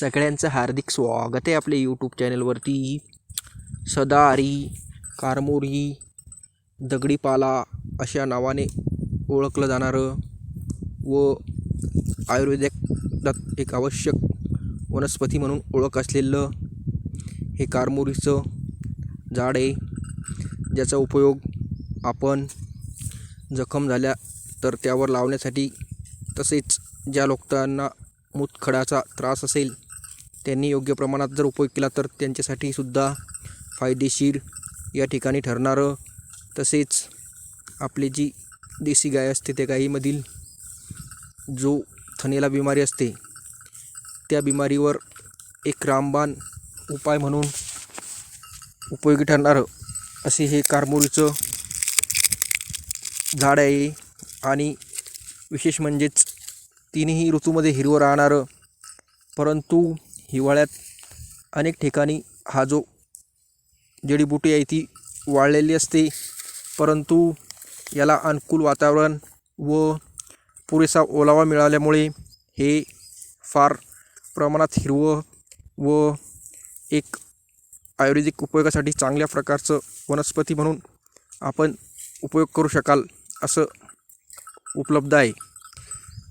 सगळ्यांचं हार्दिक स्वागत आहे आपल्या यूट्यूब चॅनलवरती सदारी कारमोरी दगडीपाला अशा नावाने ओळखलं जाणारं व आयुर्वेदात एक आवश्यक वनस्पती म्हणून ओळख असलेलं हे कारमोरीचं झाड आहे. ज्याचा उपयोग आपण जखम झाल्या तर त्यावर लावण्यासाठी तसेच ज्या लोकांना मूतखडाचा त्रास असेल त्यांनी योग्य प्रमाणात जर उपयोग केला तर त्यांच्यासाठी सुद्धा फायदेशीर या ठिकाणी ठरणारं. तसेच आपली जी देशी गाय असते त्या गायीमधील जो थनेला बिमारी असते त्या बिमारीवर एक रामबाण उपाय म्हणून उपयोगी ठरणारं असे हे कारमोरीचं झाड आहे. आणि विशेष म्हणजेच तीनही ऋतूमध्ये हिरवं राहणारं परंतु हिवाळ्यात अनेक ठिकाणी हा जो जडीबुटी आहे ती वाळलेली असते. परंतु याला अनुकूल वातावरण व पुरेसा ओलावा मिळाल्यामुळे हे फार प्रमाणात हिरवं व एक आयुर्वेदिक उपयोगासाठी चांगल्या प्रकारचं वनस्पती म्हणून आपण उपयोग करू शकाल असं उपलब्ध आहे.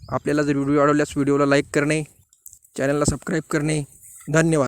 आपल्याला जर व्हिडिओ आवडल्यास व्हिडिओला लाईक करणे चॅनलला सबस्क्राईब करणे. धन्यवाद.